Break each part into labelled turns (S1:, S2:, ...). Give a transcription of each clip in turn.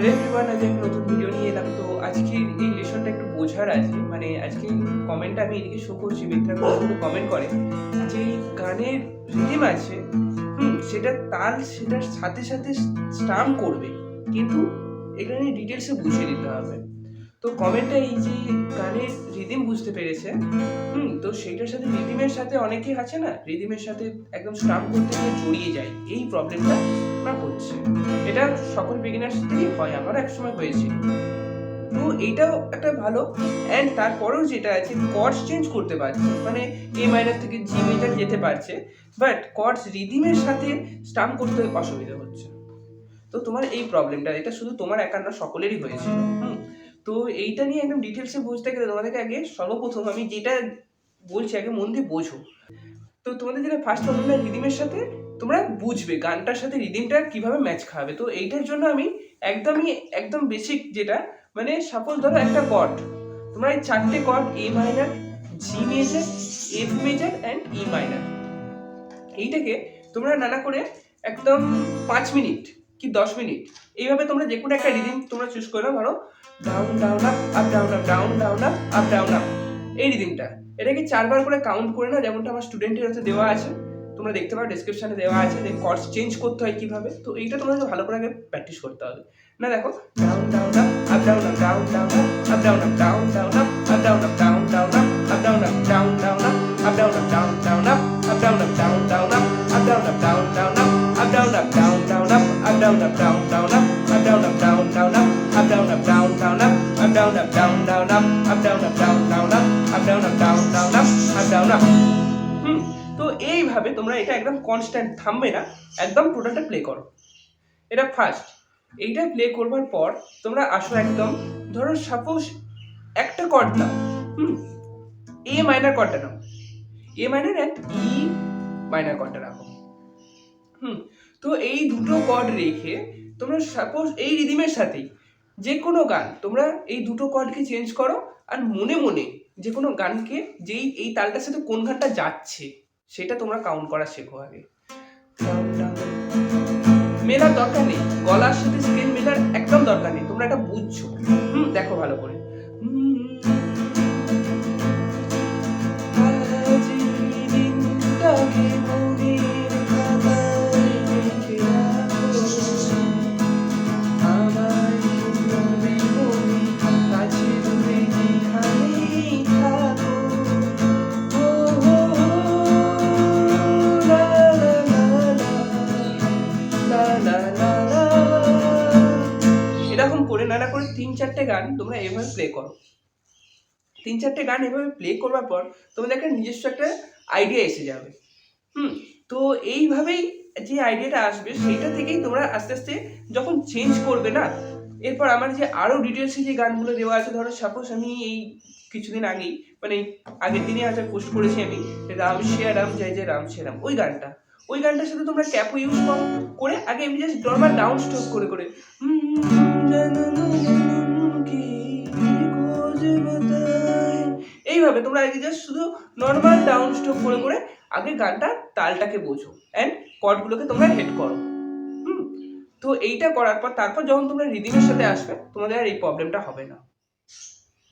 S1: Hello everyone আজ একটা নতুন ভিডিও নিয়ে এলাম। তো আজকে এই লেসনটা একটু বোঝার আছে। মানে আজকে কমেন্টটা আমি এদিকে শো করছি, মিত্রা কমেন্ট করে। যে গানের রিদিম আছে, হুম, সেটা তাল, সেটার সাথে সাথে স্টাম্প করবে। কিন্তু এখানে ডিটেলসে বুঝিয়ে দিতে হবে। তো কমেন্টটা এই যে গানের রিদিম বুঝতে পেরেছে, হুম, তো সেইটার সাথে রিদিমের সাথে অনেকেই আছে না রিদিমের সাথে একদম স্টাম করতে গিয়ে জড়িয়ে যায়, এই প্রবলেমটা না হচ্ছে এটা সকল বিগিনার্স থেকেই হয়, আমার একসময় হয়েছিল তো এইটাও একটা ভালো অ্যান্ড তারপরেও যেটা আছে কর্ডস চেঞ্জ করতে পারছে মানে এ মাইনার থেকে জি মেজার যেতে পারছে বাট কর্ডস রিদিমের সাথে স্টাম করতে অসুবিধা হচ্ছে। তো তোমার এই প্রবলেমটা এটা শুধু তোমার একার না সকলেরই হয়েছিল, হুম তো এইটা নিয়ে একদম ডিটেলসে বুঝতে গেলে তোমাদেরকে আগে সর্বপ্রথম আমি যেটা বলছি আগে মন দিয়ে বোঝো। তো তোমাদের যেটা ফার্স্ট প্রবলেমটা রিদিমের সাথে তোমরা বুঝবে গানটার সাথে রিদিমটা কীভাবে ম্যাচ খাবে তো এইটার জন্য আমি একদমই, একদম বেসিক যেটা মানে সাপোজ ধরো একটা কর্ড তোমরা এই চারটে chord A minor G major F major and E minor এইটাকে তোমরা নানা করে একদম পাঁচ মিনিট কি দশ মিনিট, এইভাবে তোমরা যে কোনো একটা রিদিম তোমরা চুজ করে ধরো down down up up down up down down up up down up এই রিদিমটা এটাকে চারবার করে কাউন্ট করে না যেমনটা আমার স্টুডেন্টের হাতে দেওয়া আছে তোমরা দেখতে পারো ডেসক্রিপশনে দেওয়া আছে যে কর্স চেঞ্জ করতে হয় কীভাবে তো এইটা তোমাদেরকে ভালো করে আগে প্র্যাকটিস করতে হবে না দেখো down down up up down up down down up up down up down down up up down up down down up up down up down down up up down up down down up up down up down down up up down up down down up up down up down down up up down up down down up up down up down down up down up down down up up down up down down up up down up down down up up down up down down up up down up হুম, তো এইভাবে তোমরা এটা একদম constant থামবে না। একদম টোটালটা play করো। এটা ফার্স্ট এইটা প্লে করবার পর তোমরা আসো একদম, ধরো সাপোজ একটা কর্ড নাও। হুম এ মাইনার কর্ডটা নাও। A minor and E minor কর্ডটা রাখো। হুম, তো এই দুটো কর্ড রেখে তোমরা সাপোজ এই রিদিমের সাথেই যে কোনো গান, তোমরা এই দুটো কর্ডকে চেঞ্জ করো আর মনে মনে যে কোনো গানকে যেই, এই তালটার সাথে কোন গানটা যাচ্ছে, সেটা তোমরা কাউন্ট করা শেখো আগে। মেলার দরকার নেই, গলার সাথে স্কেল মেলার একদম দরকার নেই, তোমরা এটা বুঝছ। হুম, দেখো ভালো করে। তিন চারটে গান তোমরা এভাবে প্লে করো তিন চারটে গান এভাবে প্লে করবার পর তোমাদের একটা নিজস্ব একটা আইডিয়া এসে যাবে হুম তো এইভাবেই যে আইডিয়াটা আসবে সেইটা থেকেই তোমরা আস্তে আস্তে যখন চেঞ্জ করবে না এরপর আমার যে আরও ডিটেলসে যে গানগুলো দেওয়া আছে ধরো সাপোজ আমি এই কিছুদিন আগেই মানে আগের দিনে আজ পোস্ট করেছি আমি রাম শিয়া রাম জয় জয় রাম শিয়া রাম ওই গানটা ওই গানটার সাথে তোমরা ক্যাপও ইউজ করো করে আগে এমনি জাস্ট নর্মাল ডাউন স্ট্রোক করে করে এইভাবে তোমরা আগে জাস্ট শুধু নর্মাল ডাউন স্ট্রোক করে করে আগে গানটা তালটাকে বোঝো অ্যান্ড কর্ডগুলোকে তোমরা হেড করো। হুম? তো এইটা করার পর তারপর যখন তোমরা রিদিমের সাথে আসবে, তোমাদের আর এই প্রবলেমটা হবে না।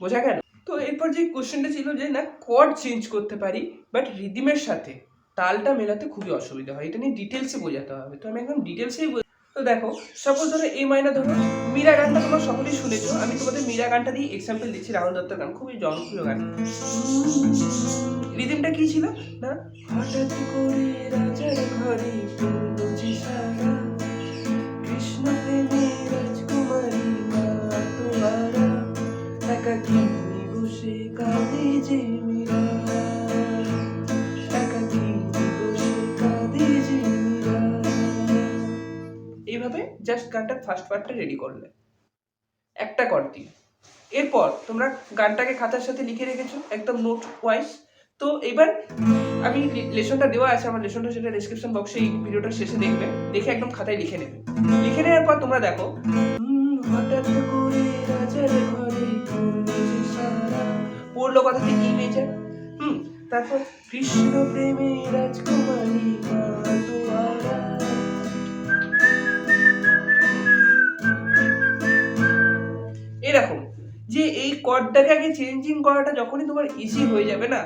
S1: বোঝা গেল? তো এরপর যে কোশ্চেনটা ছিল যে, না কর্ড চেঞ্জ করতে পারি বাট রিদিমের সাথে তালটা মেলাতে খুবই অসুবিধা হয়। এটা নিয়ে ডিটেলসে বোঝাতে হবে। তো আমি একদম ডিটেলসেই তো দেখো সাপোজ ধরো এই মাইনা ধরো, মীরা গানটা তোমরা সকলেই শুনেছো। আমি তোমাদের মীরা গানটা দিয়ে এক্সাম্পল দিচ্ছি, রাহুল দত্তের গান, খুবই জনপ্রিয় গান। রিদিমটা কি ছিল? না হঠাৎ করে কৃষ্ণ রাজকুমারী যে জাস্ট গানটার ফার্স্ট পার্টটা রেডি করলে। একটা কর দিয়ে। এরপর তোমরা গানটাকে খাতার সাথে লিখে রেখেছো, একদম নোট ওয়াইজ তো এবার আমি লেসনটা দেওয়া আছে, আমার লেসনটা সেটা ডিসক্রিপশন বক্সে এই ভিডিওটার শেষে দেখবে। দেখে একদম খাতায় লিখে নেবে। লিখে নেওয়ার পর তোমরা দেখো হঠাৎ করে রাজার ঘরে পড়ল কি মেজার হুম, তারপর কৃষ্ণ প্রেমে রাজকুমারী কর্ডটাকে আগে চেঞ্জিং করাটা যখনই তোমার ইজি হয়ে যাবে না,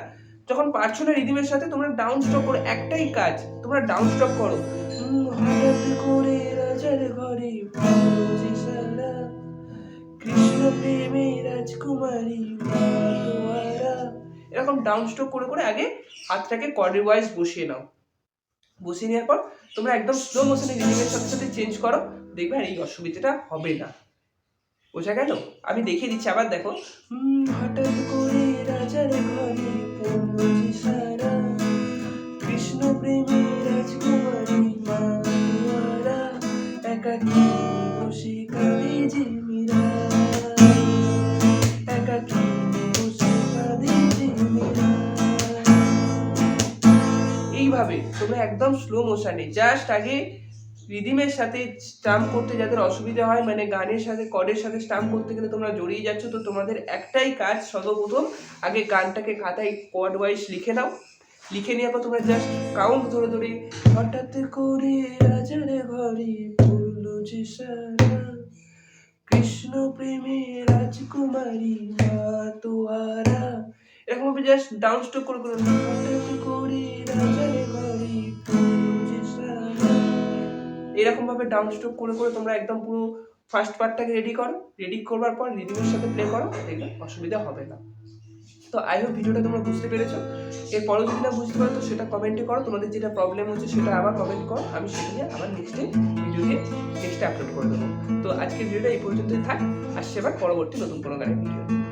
S1: যখন পারছ না রিদিমের সাথে, তোমরা ডাউন স্টপ করো একটাই কাজ, তোমরা ডাউন স্টপ করো। করে রাজার ঘরে কৃষ্ণ প্রেমে রাজকুমারী এরকম ডাউন স্ট্রোক করে করে আগে হাতটাকে কর্ডের ওয়াইজ বসিয়ে নাও। বসিয়ে নেওয়ার পর তোমরা একদম স্লো মোশনে রিদিমের সাথে সাথে চেঞ্জ করো, দেখবে আর এই অসুবিধাটা হবে না। বোঝা গেল? আমি দেখিয়ে দিচ্ছি আবার দেখো। হঠাৎ করে রাজার ঘরে পৌঁছে সারা। কৃষ্ণ প্রেমী রাজকুমারী মা দুয়ারা একাকি বসে কাঁদে মীরা। বসে কাঁদে যে মীরা। এইভাবে তোমরা একদম স্লো মোশনে জাস্ট আগে রিদিমের সাথে স্টাম্প করতে যাদের অসুবিধা হয় মানে গানের সাথে কর্ডের সাথে স্টাম্প করতে গেলে তোমরা জড়িয়ে যাচ্ছ, তো তোমাদের একটাই কাজ সর্বপ্রথম আগে গানটাকে খাতায় কর্ড ওয়াইজ লিখে নাও। লিখে নেওয়ার পর তোমরা জাস্ট কাউন্ট ধরে ধরে, হঠাৎ করে রাজার ঘরে পড়ল যে সারা কৃষ্ণ প্রেমে রাজকুমারী মা তোয়ারা এরকম জাস্ট ডাউন স্ট্রোক করে করে, হঠাৎ করে রাজার এরকম ভাবে ডাউন স্ট্রোক করে করে তোমরা একদম পুরো ফার্স্ট পার্টটাকে রেডি করো। রেডি করবার পর রিদিমের সাথে প্লে করো, দেখবে অসুবিধা হবে না। তো আই হোপ ভিডিওটা তোমরা বুঝতে পেরেছ। এর এরপরেও যদি না বুঝতে পারো, তো সেটা কমেন্টে করো। তোমাদের যেটা প্রবলেম হচ্ছে সেটা আবার কমেন্ট করো। আমি সেটা নিয়ে আবার নেক্সটে ভিডিও দিয়ে নেক্সটে আপলোড করে দেবো। তো আজকের ভিডিওটা এই পর্যন্তই থাক। আসছে এবার পরবর্তী নতুন কোনো গানের ভিডিও